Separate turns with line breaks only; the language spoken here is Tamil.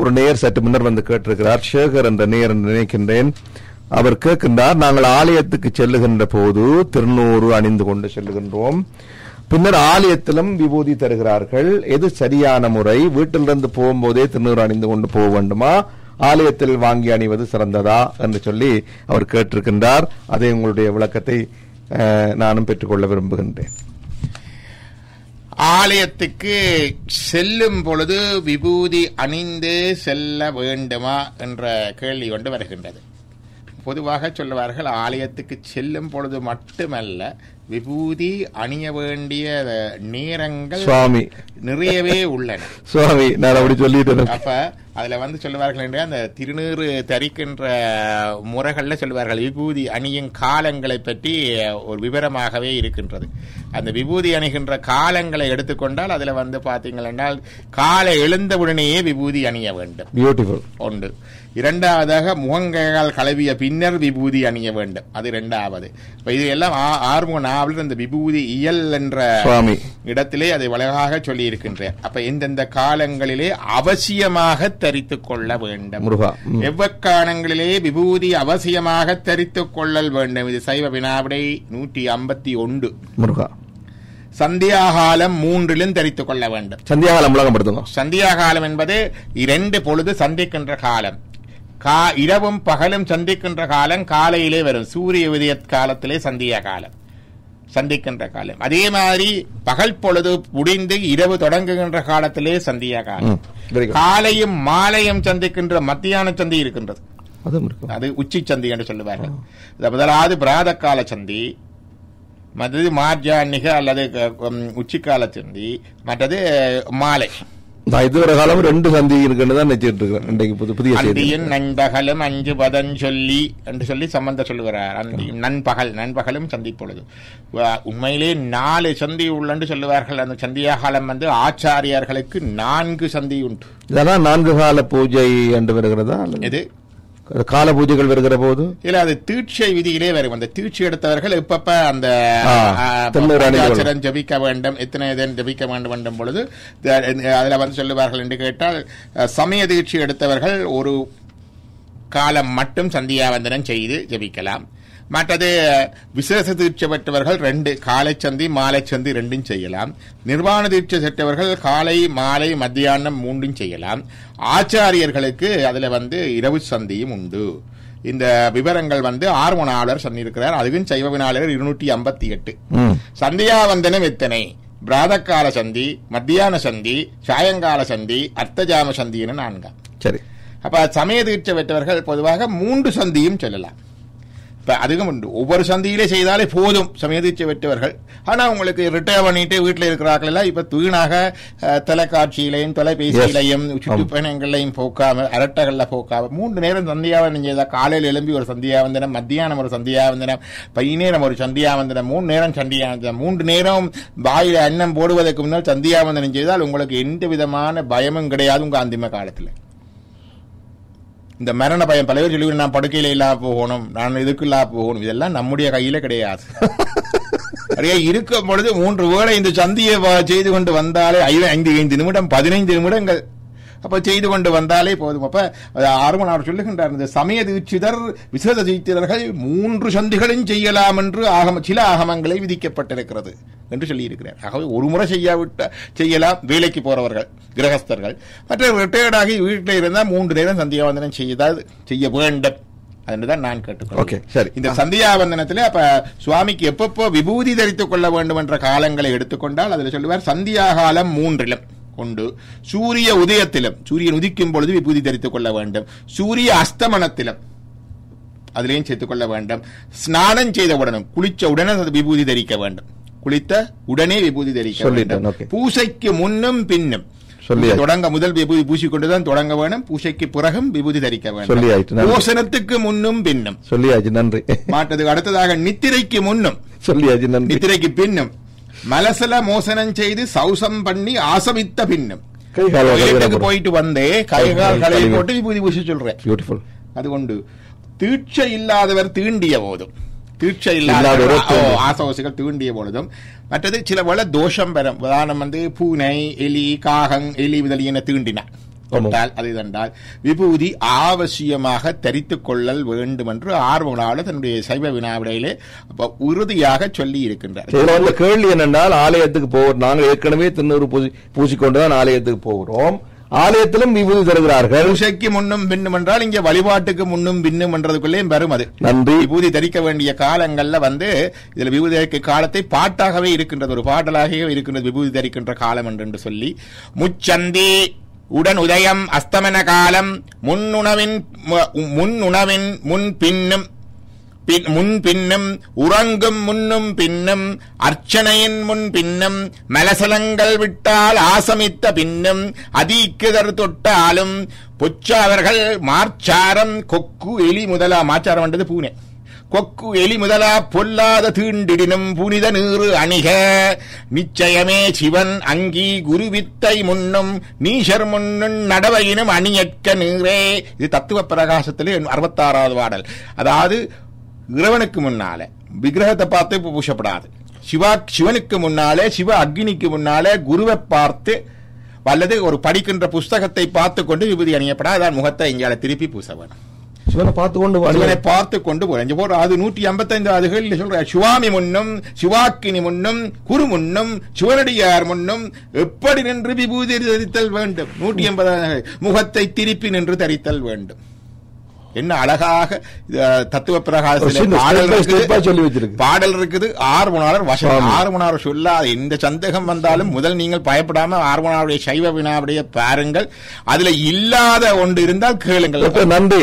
ஒரு நேயர் சற்று முன்னர் வந்து கேட்டிருக்கிறார். சேகர் என்ற நேயர் என்று நினைக்கின்றேன். அவர் கேட்கின்றார் நாங்கள் ஆலயத்துக்கு செல்லுகின்ற போது திருநூறு அணிந்து கொண்டு செல்லுகின்றோம். பின்னர் ஆலயத்திலும் விபூதி தருகிறார்கள். எது சரியான முறை? வீட்டிலிருந்து போகும்போதே திருநூறு அணிந்து கொண்டு போக வேண்டுமா? ஆலயத்தில் வாங்கி அணிவது சிறந்ததா? என்று சொல்லி அவர் கேட்டிருக்கின்றார். அதை உங்களுடைய விளக்கத்தை நானும் பெற்றுக்கொள்ள விரும்புகின்றேன்.
ஆலயத்துக்கு செல்லும் பொழுது விபூதி அணிந்து செல்ல வேண்டுமா என்ற கேள்வி கொண்டு வருகின்றது. பொதுவாக சொல்லுவார்கள் ஆலயத்துக்கு செல்லும் பொழுது மட்டுமல்ல விபூதி அணிய வேண்டிய நேரங்கள்
சுவாமி.
நிறையவே உள்ளன.
சுவாமி நான் அப்படி சொல்லிட்டேன்.
அப்ப அதுல வந்து சொல்லுவார்கள் என்றால் அந்த திருநீறு தரிக்கின்ற முறைகள்ல சொல்லுவார்கள் விபூதி அணியும் காலங்களை பற்றி ஒரு விவரமாகவே இருக்கின்றது. அந்த விபூதி அணிகின்ற காலங்களை எடுத்துக்கொண்டால் அதுல வந்து பாத்தீங்கன்னா காலை எழுந்தவுடனேயே விபூதி அணிய வேண்டும்.
பியூட்டிஃபுல்
ஒன்று. இரண்டாவதாக முகங்கையால் கழுவிய பின்னர் விபூதி அணிய வேண்டும். அது இரண்டாவது. இப்ப இது எல்லாம் ஆ- ஆறுமுக நாவலில் இந்த விபூதி இயல் என்ற இடத்திலே அதை அழகாக சொல்லி இருக்கின்றேன் அப்ப எந்தெந்த காலங்களிலே அவசியமாக தரித்துக் கொள்ள வேண்டும். எவ்வக்காலங்களிலே விபூதி அவசியமாக தரித்துக் கொள்ளல் வேண்டும். இது சைவ வினாவிடை நூற்றி ஐம்பத்தி ஒன்று.
முருகா.
சந்தியாகாலம் மூன்றிலும் தரித்துக் கொள்ள வேண்டும்.
சந்தியாகாலம் உலகப்படுத்துங்க.
சந்தியாகாலம் என்பது இரண்டு பொழுது சந்திக்கின்ற காலம். கா இரவும் பகலும் சந்திக்கின்ற காலம் காலையிலே வரும். சூரிய உதய காலத்திலே சந்தியா காலம் சந்திக்கின்ற காலம். அதே மாதிரி பகல் பொழுது முடிந்து இரவு தொடங்குகின்ற காலத்திலே சந்தியா காலம். காலையும் மாலையும் சந்திக்கின்ற மத்தியான சந்தி இருக்கின்றது. அது உச்சி சந்தி என்று சொல்லுவார்கள். முதலாவது பிராத கால சந்தி மற்றது மார்ஜான்னிக அல்லது உச்சிக்கால சந்தி மற்றது மாலை.
நான் இதுவரை காலம் ரெண்டு சந்தி இருக்குன்னு தான் நினைச்சிட்டு இருக்கிறேன் இன்றைக்கு புது புதிய செய்தி.
அந்தியின் நண்பகலும் அஞ்சு பதன் சொல்லி என்று சொல்லி சம்பந்த சொல்லுகிறார். அந்தி நண்பகல் நண்பகலும் சந்தி பொழுது வ- உண்மையிலே நாலு சந்தி உள்ளன்னு சொல்லுவார்கள். அந்த சந்தியா காலம் வந்து ஆச்சாரியார்களுக்கு நான்கு சந்தி உண்டு.
இதெல்லாம் நான்கு கால பூஜை என்று வருகிறதா?
இது
கால பூஜைகள் வருகிற போது?
இல்ல அது தீட்சை விதியிலே வரும். அந்த தீட்சை எடுத்தவர்கள் இப்பப்ப அந்த
ஆ,
ஆ,
திருநீறு அணிந்து கொள்ளும்.
பஞ்சாட்சரம் ஜபிக்க வேண்டும் எத்தனை இதன் ஜபிக்க வேண்டும் என்றும் பொழுது அதுல வந்து சொல்லுவார்கள் என்று கேட்டால் சமய தீட்சை எடுத்தவர்கள் ஒரு காலம் மட்டும் சந்தியாவந்தனம் செய்து ஜபிக்கலாம். மற்றது விசேஷ தீட்சை பெற்றவர்கள் ரெண்டு காலை சந்தி மாலை சந்தி ரெண்டும் செய்யலாம். நிர்வாண தீட்சை பெற்றவர்கள் காலை மாலை மத்தியானம் மூன்றும் செய்யலாம். ஆச்சாரியர்களுக்கு அதுல வந்து இரவு சந்தியும் உண்டு. இந்த விவரங்கள் வந்து ஆர்வனாளர் சொல்லியிருக்கிறார். அதுவும் சைவ வினாளர் இருநூற்றி ஐம்பத்தி எட்டு. சந்தியாவந்தனம் எத்தனை பிராதக்கால சந்தி மத்தியான சந்தி சாயங்கால சந்தி அர்த்தஜாம சந்தின்னு நான்காம்.
சரி.
அப்ப சமய தீட்சை பெற்றவர்கள் பொதுவாக மூன்று சந்தியும் சொல்லலாம். இப்ப அதுவும் உண்டு. ஒவ்வொரு சந்தியிலே செய்தாலே போதும். சமய தீட்சை பெற்றவர்கள். ஆனா உங்களுக்கு ரிட்டையர் பண்ணிட்டு வீட்டுல இருக்கிறார்கள் எல்லாம் இப்ப அஹ், தொலைக்காட்சியிலையும் தொலைபேசியிலையும் சுற்றுப்பயணங்களையும் போக்காம அரட்டைகள்ல போக்காம மூன்று நேரம் சந்தியாவந்தனம் செய்தா காலையில் எழும்பி ஒரு சந்தியாவந்தனம் மத்தியானம் ஒரு சந்தியாவந்தனம் பையநேரம் ஒரு சந்தியாவந்தனம் மூணு நேரம் சந்தியாவந்தனம் மூன்று நேரம் வாயில அன்னம் போடுவதற்கு முன்னால் சந்தியாவந்தனம் செய்தால் உங்களுக்கு எந்த விதமான பயமும் கிடையாது உங்க அந்திம காலத்துல. இந்த மரண பயம் பல பேர் சொல்லி நான் படுக்கையில இல்லாம போகணும் நான் இதுக்கு இல்லாம போகணும் இதெல்லாம் நம்முடைய கையில கிடையாது. அப்படியே இருக்கும் பொழுது மூன்று வேளை இந்த சந்தியை வ- செய்து கொண்டு வந்தாலே ஐந்து ஐந்து நிமிடம் பதினைந்து நிமிடங்கள் அப்ப செய்து கொண்டு வந்தாலே போதும். அப்ப அவர் சொல்லுகின்றார் இந்த சமய தீட்சிதர் விசேஷ தீட்சிதர்கள் மூன்று சந்திகளும் செய்யலாம் என்று ஆகம சில ஆகமங்களை விதிக்கப்பட்டிருக்கிறது என்று சொல்லியிருக்கிறார். ஆகவே ஒரு முறை செய்யாவிட்ட செய்யலாம் வேலைக்கு போறவர்கள் கிரகஸ்தர்கள். மற்ற ரிட்டையர்ட் ஆகி வீட்டில் இருந்தால் மூன்று நேரம் சந்தியாவந்தனம் செய்தால் செய்ய வேண்டும் அதுதான் நான் கேட்டுக்கொள்கிறேன்.
ஓகே சரி.
இந்த சந்தியாவந்தனத்துல அப்ப சுவாமிக்கு எப்பப்போ விபூதி தரித்துக் கொள்ள வேண்டும் என்ற காலங்களை எடுத்துக்கொண்டால் அதுல சொல்லுவார் சந்தியாகாலம் மூன்றிலும். உண்டு சூரிய உதயத்திலும் சூரியன் உதிக்கும் பொழுது விபூதி தரித்துக் கொள்ள வேண்டும். சூரிய அஸ்தமனத்திலும் அதிலையும் சேர்த்துக் கொள்ள வேண்டும். ஸ்நானம் செய்த உடனும் குளிச்ச உடனே விபூதி தரிக்க வேண்டும். குளித்த உடனே விபூதி தரிக்க வேண்டும். பூசைக்கு முன்னும் பின்னும். தொடங்க முதல் விபூதி பூசிக்கொண்டுதான் தொடங்க வேணும். பூசைக்கு பிறகும் விபூதி தரிக்க வேண்டும். போசனத்துக்கு முன்னும் பின்னும்.
சொல்லியாச்சு நன்றி.
மாட்டதுக்கு அடுத்ததாக நித்திரைக்கு முன்னும்.
சொல்லியாச்சு நன்றி.
நித்திரைக்கு பின்னும். மலசல மோசனம் செய்து சௌசம் பண்ணி ஆசமித்த பின்னும். கோயிலுக்கு போயிட்டு வந்தே கை கால் கழுவி
கழுவி.
போட்டு விபூதி பூசி சொல்றேன்.
பியூட்டிஃபுல்
அது கொண்டு தீட்சை இல்லாதவர் தீண்டிய போதும். தீட்சை
தீண்டிய.
ஆசவசிகள் தீண்டிய பொழுதும் மற்றது சில வேளை தோஷம் பெறும். உதாரணம் வந்து பூனை எலி காகம் எலி முதலியன தீண்டின. தொட்டால் அது இதென்றால் விபூதி அவசியமாக தரித்துக் கொள்ளல் வேண்டும் என்று ஆர்வலாளர் தன்னுடைய சைவ வினாவிடையிலே உறுதியாக சொல்லி இருக்கின்றார்
கேள்வி என்னென்றால் ஆலயத்துக்கு போகிறோம் நாங்கள் ஏற்கனவே திருநூறு பூசி பூசிக்கொண்டுதான் ஆலயத்துக்கு போகிறோம். ஆலயத்திலும் விபூதி தருகிறார்கள்.
பூசைக்கு முன்னும் பின்னும் என்றால் இங்க வழிபாட்டுக்கு முன்னும் பின்னும் என்றதுக்குள்ளே வரும் அது
நன்றி.
விபூதி தரிக்க வேண்டிய காலங்கள்ல வந்து இதுல விபூதி தரிக்க காலத்தை பாட்டாகவே இருக்கின்றது. ஒரு பாடலாகவே இருக்கின்றது விபூதி தரிக்கின்ற காலம் என்று சொல்லி. முச்சந்தி உடன் உதயம் அஸ்தமன காலம் முன்னுணவின் முன்னுணவின் முன் பின்னும் பின் முன் பின்னும் உறங்கும் முன்னும் பின்னும் அர்ச்சனையின் முன் பின்னும் மலசலங்கள் விட்டால் ஆசமித்த பின்னும் அதீக்குதர் தொட்டாலும் பொச்சாவர்கள் மார்ச்சாரம் கொக்கு எலி முதலா மாச்சாரம் என்றது பூனே. கொக்கு எலி முதலா பொல்லாத தீண்டிடினும் புனித நீறு அணிக. நிச்சயமே சிவன் அங்கி குருவித்தை முன்னும் நீஷர் முன்னும் நடவையினும் அணியற்க நீரே. இது தத்துவ பிரகாசத்திலே அறுபத்தாறாவது பாடல். அதாவது இறைவனுக்கு முன்னால விக்கிரகத்தை பார்த்து பூசப்படாது. சிவா சிவனுக்கு முன்னாலே சிவ அக்னிக்கு முன்னாலே குருவை பார்த்து வல்லது ஒரு படிக்கின்ற புஸ்தகத்தை பார்த்து கொண்டு விபூதி அணியப்படாது. அதான் முகத்தை இங்கால திருப்பி பூச வேணும்.
சிவனை பார்த்து கொண்டு
சிவனை பார்த்து கொண்டு போறேன் போற அது நூற்றி ஐம்பத்தைந்து அதுகள் சொல்ற சுவாமி முன்னும் சிவாக்கினி முன்னும் குரு முன்னும் சிவனடியார் முன்னும் எப்படி நின்று விபூதி தரித்தல் வேண்டும்? நூற்றி எண்பது முகத்தை திருப்பி நின்று தரித்தல் வேண்டும். என்ன அழகாக தத்துவ
சின்ன
பாடல் இருக்குது. ஆர்வனாளர் வசனம். ஆர்வனாளர் சொல்லாத எந்த சந்தேகம் வந்தாலும் முதல் நீங்கள் பயப்படாம ஆர்வனாவுடைய சைவ வினாவுடைய பாருங்கள். அதுல இல்லாத ஒன்று இருந்தால் கேளுங்கள்.
நன்றி.